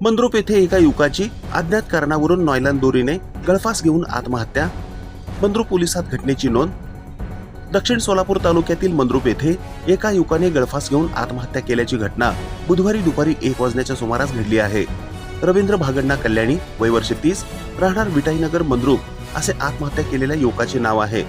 मंद्रुप येथे एका युवकाची अज्ञात कारणावरून नॉयलान दोरीने गळफास घेऊन आत्महत्या. मंद्रुप पोलिसात घटनेची नोंद. दक्षिण सोलापूर तालुक्यातील मंद्रुप येथे एका युवकाने गळफास घेऊन आत्महत्या केल्याची घटना बुधवारी दुपारी एक वाजण्याच्या सुमारास घडली आहे. रवींद्र भागण्णा कल्याणी वय वर्ष तीस राहणार विटाईनगर मंद्रुप असे आत्महत्या केलेल्या युवकाचे नाव आहे.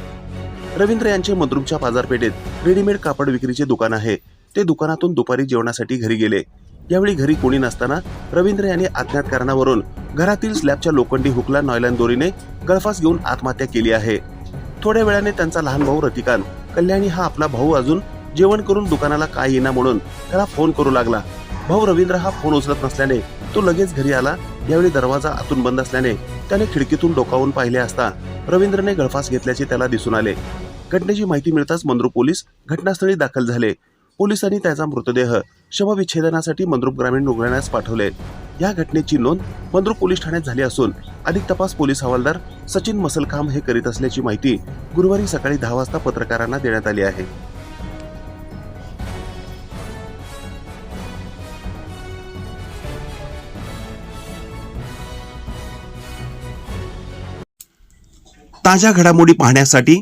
रवींद्र यांचे मंद्रुपच्या बाजारपेठेत रेडीमेड कापड विक्रीचे दुकान आहे. ते दुकानातून दुपारी जेवणासाठी घरी गेले. यावेळी घरी कोणी नसताना रवींद्र यांनी अज्ञात कारणावरून घरातील स्लॅबच्या लोखंडी हुकला नॉयलन दोरीने गळफास घेऊन आत्महत्या केली आहे. थोड्या वेळाने त्यांचा लहान भाऊ रतिकांत कल्याणी हा आपला भाऊ अजून जेवण करून दुकानाला काय येणार म्हणून त्याला फोन करू लागला. भाऊ रवींद्र हा फोन उचलत नसल्याने तो लगेच घरी आला. यावेळी दरवाजा आतून बंद असल्याने त्याने खिडकीतून डोकावून पाहिले असता रवींद्रने गळफास घेतल्याचे त्याला दिसून आले. घटनेची माहिती मिळताच मंद्रू पोलीस घटनास्थळी दाखल झाले. पोलिसांनी त्याचा मृतदेह शवविच्छेदनासाठी मंद्रुप ग्रामीण रुग्णालयास पाठवले. या घटनेची नोंद मंद्रुप पोलीस ठाण्यात झाली असून अधिक तपास पोलीस हवालदार सचिन मसलखाम हे करीत असल्याची माहिती गुरुवारी सकाळी दहा वाजता पत्रकारांना देण्यात आली आहे. ताज्या घडामोडी पाहण्यासाठी